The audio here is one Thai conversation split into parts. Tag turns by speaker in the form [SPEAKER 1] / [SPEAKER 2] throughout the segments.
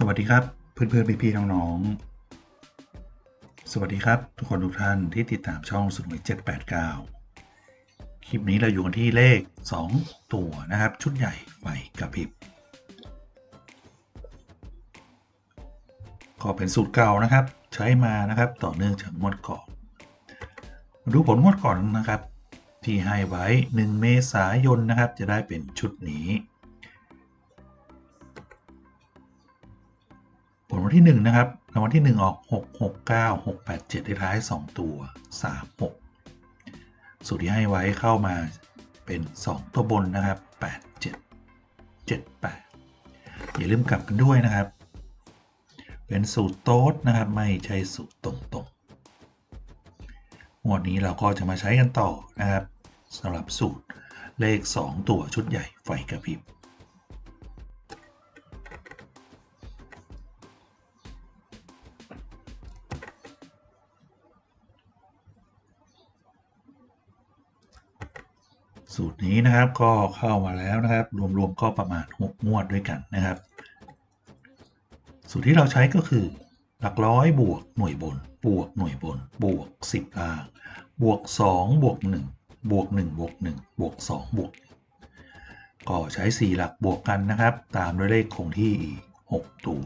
[SPEAKER 1] สวัสดีครับเพื่อนๆพี่ๆน้องๆ สวัสดีครับทุกคนทุกท่านที่ติดตามช่องสุดหวย789 คลิปนี้เราอยู่กันที่เลข 2 ตัวนะครับ ชุดใหญ่ไฟกระพริบ ก็เป็นสูตรเก่านะครับ ใช้มานะครับต่อเนื่องจากงวดก่อน ดูผลงวดก่อนนะครับ ที่ให้ไว้ 1 เมษายนนะครับ จะได้เป็นชุดนี้ ผลวันที่ 1 นะครับรางวัลที่ 1 ออก 6 6 9 6 8 7ได้ท้าย 2 ตัว 3 6 สูตรที่ให้ไว้เข้ามาเป็น 2 ตัวบนนะครับ 8 7 7 8 อย่าลืมกลับกันด้วยนะครับ เป็นสูตรโต๊ดนะครับ ไม่ใช่สูตรตรงๆงวดนี้เราก็จะมาใช้กันต่อนะครับสำหรับสูตรเลข 2 ตัวชุดใหญ่ไฟกระพริบ สูตรนี้นะครับก็เข้ามาแล้วนะครับ รวมๆก็ประมาณ6งวดด้วยกันนะครับ สูตรที่เราใช้ก็คือ หลักร้อยบวกหน่วยบน บวกหน่วยบน บวก 10ล่างบวก 2 บวก 1 บวก 1 บวก 1 บวก 2 บวก ก็ใช้ 4 หลักบวกกันนะครับ ตามด้วยเลขคงที่อีก6ตัว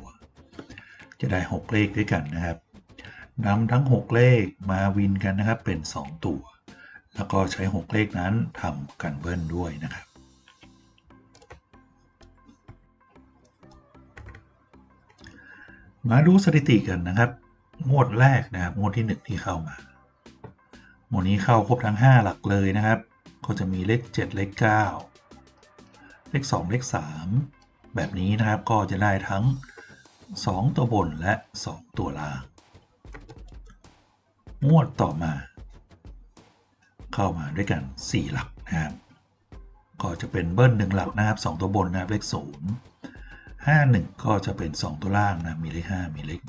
[SPEAKER 1] จะได้ 6 เลขด้วยกันนะครับนำทั้ง 6 เลขมาวินกันนะครับเป็น 2 ตัว แล้วก็ใช้ 6 เลขนั้นทำกันเบิ้ลด้วยนะครับ มาดูสถิติกันนะครับ งวดแรกนะครับ งวดที่ 1 ที่เข้ามา งวดนี้เข้าครบทั้ง 5 หลักเลยนะครับ ก็จะมีเลข 7 เลข 9 เลข 2 เลข 3 แบบนี้นะครับ ก็จะได้ทั้ง 2 ตัวบนและ 2 ตัวล่าง งวดต่อมา เข้ามาด้วยกัน 4 หลักนะครับก็จะเป็นเบิ้ล1หลักนะครับ 2 ตัวบนนะครับเลข0 5 1ก็จะเป็น 2 ตัวล่างนะมีเลข5มีเลข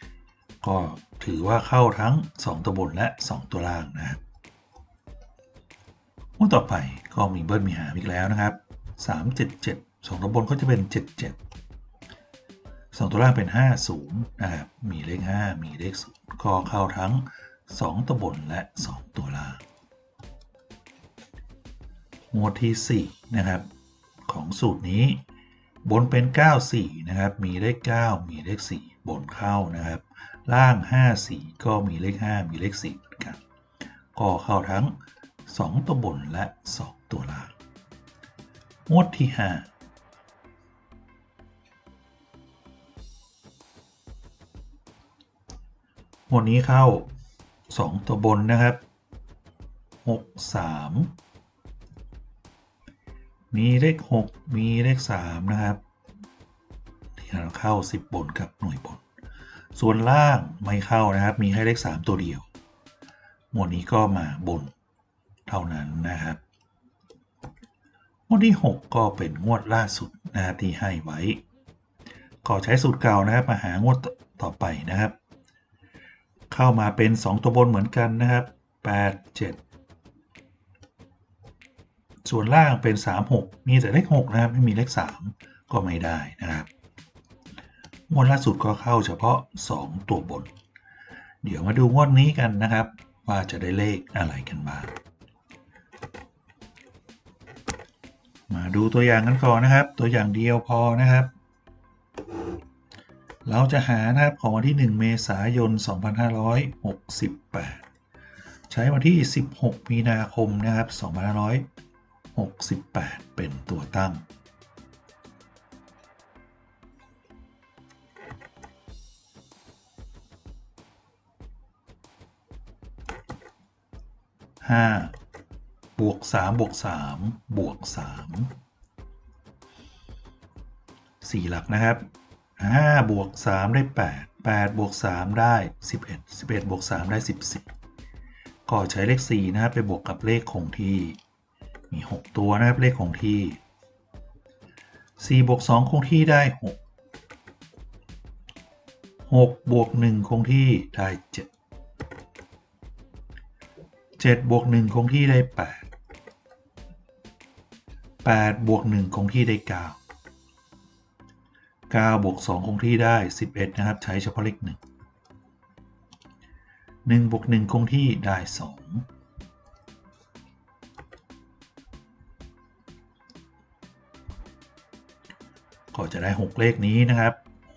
[SPEAKER 1] 1ก็ถือว่าเข้าทั้ง 2 ตัวบนและ 2 ตัวล่างนะครับงวดต่อไปก็มีเบิ้ลมีหามอีกแล้วนะครับ 3 7 7 2 ตัวบนก็จะเป็น 7 7 2 ตัวล่างเป็น 5 0นะครับมีเลข 5 มีเลข0ก็เข้าทั้ง 2 ตัวบนและ 2 ตัวล่าง งวดที่ 4 นะครับ ของสูตรนี้ บนเป็น 9 4 นะครับ มีเลข 9 มีเลข 4 บนเข้านะครับ ล่าง 5 4 ก็มีเลข 5 มีเลข 4 เหมือนกัน ก็เข้าทั้ง 2 ตัวบนและ 2 ตัวล่างงวดที่5งวดนี้เข้า 2 ตัวบนนะครับ 6 3 มีเลข 6 มีเลข 3 นะครับที่เราเข้า 10 บนกับหน่วยบน ส่วนล่างไม่เข้านะครับ มีให้เลข 3 ตัวเดียว หมวดนี้ก็มาบนเท่านั้นนะครับงวดที่ 6 ก็เป็นงวดล่าสุดนะครับที่ให้ไว้ ก็ใช้สูตรเก่านะครับมาหางวดต่อไปนะครับ เข้ามาเป็น 2 ตัวบนเหมือนกันนะครับ 8 7 ส่วนล่างเป็น 3 6 มีแต่เลข6นะครับไม่มีเลข 3 ก็ไม่ได้นะครับงวดล่าสุดก็เข้าเฉพาะ 2 ตัวบน เดี๋ยวมาดูงวดนี้กันนะครับ ว่าจะได้เลขอะไรกันบ้างมาดูตัวอย่างกันก่อนนะครับ ตัวอย่างเดียวพอนะครับ เราจะหานะครับของวันที่ 1 เมษายน 2568 ใช้วันที่ 16 มีนาคมนะครับ2568 เป็นตัวตั้งห้าบวกสามบวกสามบวกสามสี่หลักนะครับห้าบวกสามได้แปดแปดบวกสามได้สิบเอ็ดสิบเอ็ดบวกสามได้สิบสี่ก็ใช้เลขสี่นะครับไปบวกกับเลขคงที่ มีหกตัวนะครับเลขคงที่สี่บวกสองคงที่ได้หกหกบวกหนึ่งคงที่ได้เจ็ด7บวก 1 คงที่ได้ 8 8 บวก 1 คงที่ได้ 9 9 บวก 2 คงที่ได้ 11 นะครับ ใช้เฉพาะเลข 1 1 บวก 1 คงที่ได้ 2 ก็จะได้ 6 เลขนี้นะครับ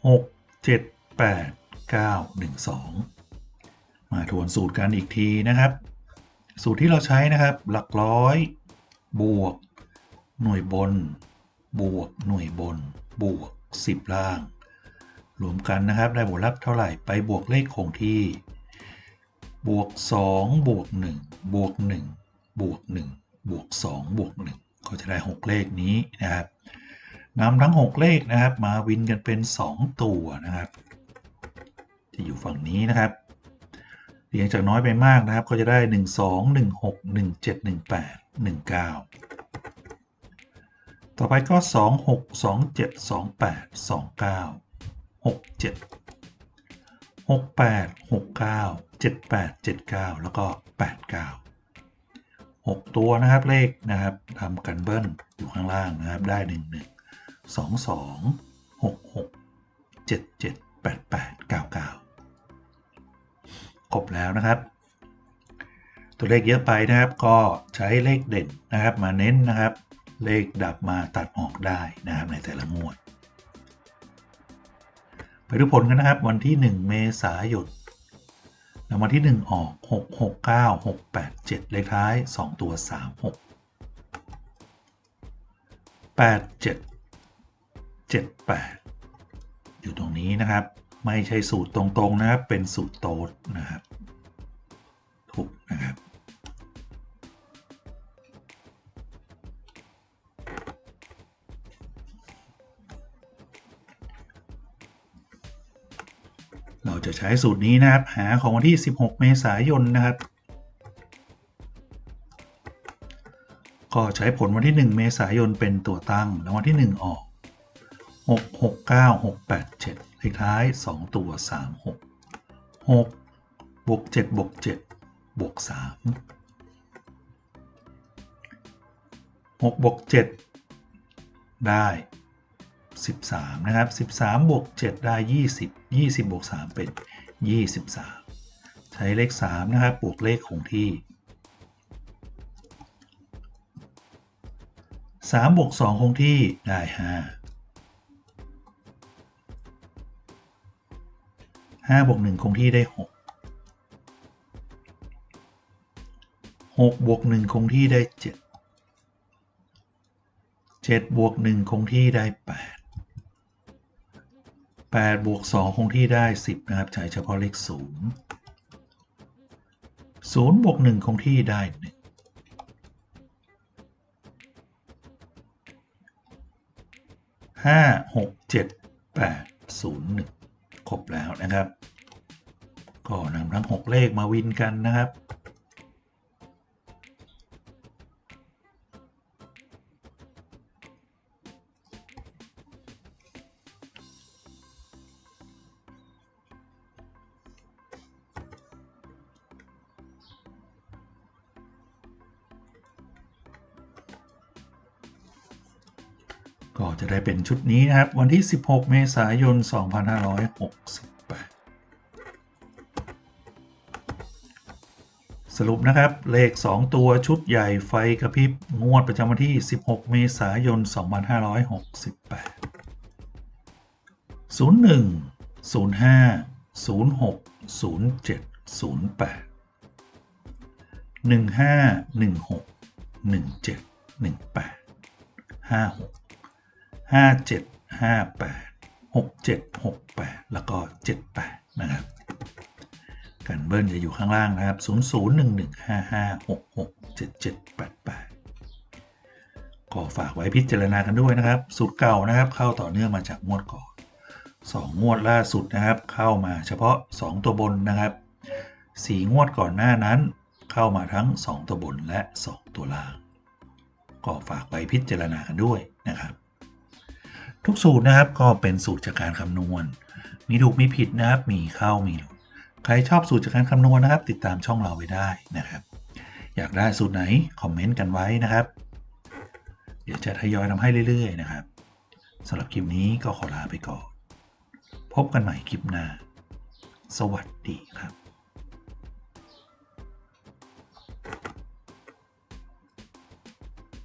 [SPEAKER 1] 6 7 8 9 1 2 มาทวนสูตรกันอีกทีนะครับ สูตรที่เราใช้นะครับ หลักร้อย บวก หน่วยบน บวก หน่วยบน บวก 10 ล่าง รวมกันนะครับ ได้ผลลัพธ์เท่าไหร่ไปบวกเลขคงที่ บวก 2 บวก 1 บวก 1 บวก 1 บวก 2 บวก 1 ก็จะได้ 6 เลขนี้นะครับ นำทั้ง 6 เลขนะครับ มาวินกันเป็น 2 ตัวนะครับ ที่อยู่ฝั่งนี้นะครับเรียงจากน้อยไปมากนะครับ ก็จะได้ 1 2 1 6 1 7 1 8 1 9 ต่อไปก็ 2 6 2 7 2 8 2 9 6 7 6 8 6 9 7 8 7 9 แล้วก็ 8 9 6 ตัวนะครับเลขนะครับทำกันเบิ้ลอยู่ข้างล่างนะครับได้ 1 1 2 2 6 6 7 7 8 8 9 9 ครบแล้วนะครับ ตัวเลขเยอะไปนะครับก็ใช้เลขเด่นนะครับมาเน้นนะครับ เลขดับมาตัดออกได้นะครับในแต่ละงวด ไปดูผลกันนะครับวันที่ 1 เมษายนรางวัลที่ 1 ออก 6 6 9 6 8 7 เลขท้าย 2 ตัว 3 6 8 7 7 8 อยู่ตรงนี้นะครับ ไม่ใช่สูตรตรงๆนะครับ เป็นสูตรโต๊ดนะครับ ถูกนะครับเราจะใช้สูตรนี้นะครับ หาของวันที่ 16 เมษายนนะครับ ก็ใช้ผลวันที่ 1 เมษายนเป็นตัวตั้ง แล้ววันที่ 1 ออก 6 6 9 6 8 7เลขท้าย 2 ตัว 3 6 6บวก7บวก7บวก3 6บวก7ได้ 13 นะครับ 13บวก7ได้ 20 20บวก3เป็น 23 ใช้เลข 3 นะครับ บวกเลขคงที่3บวก2คงที่ได้ 5 5บวก1คงที่ได้ 6 6บวก1คงที่ได้ 7 7บวก1คงที่ได้ 8 8บวก2คงที่ได้ 10 นะครับใช้เฉพาะเลข0 0บวก1คงที่ได้ 1 5 6 7 8 0 1 ครบแล้วนะครับ ก็นำทั้ง 6 เลขมาวินกันนะครับ ก็จะได้เป็นชุดนี้นะครับ วันที่ 16 เมษายน 2568 สรุปนะครับ เลข 2 ตัวชุดใหญ่ไฟกระพริบ งวดประจำวันที่ 16 เมษายน 2568 01 05 06 07 08 15 16 17 18 56 57 58 67 68 แล้วก็ 78 นะครับกันเบิ้ลจะอยู่ข้างล่างนะครับ 001155667788 ก็ฝากไว้พิจารณากันด้วยนะครับ สูตรเก่านะครับ เข้าต่อเนื่องมาจากงวดก่อน 2 งวดล่าสุดนะครับ เข้ามาเฉพาะ 2 ตัวบนนะครับ 4 งวดก่อนหน้านั้นเข้ามาทั้ง 2 ตัวบนและ 2 ตัวล่าง ก็ฝากไว้พิจารณากันด้วยนะครับ ทุกสูตรนะครับก็เป็นสูตรจากการคำนวณ มีถูกมีผิดนะครับ มีเข้ามีหลุดใครชอบสูตรจากการคำนวณนะครับ ติดตามช่องเราไว้ได้นะครับ อยากได้สูตรไหนคอมเมนต์กันไว้นะครับ เดี๋ยวจะทยอยทำให้เรื่อยๆนะครับสำหรับคลิปนี้ก็ขอลาไปก่อน พบกันใหม่คลิปหน้า สวัสดีครับ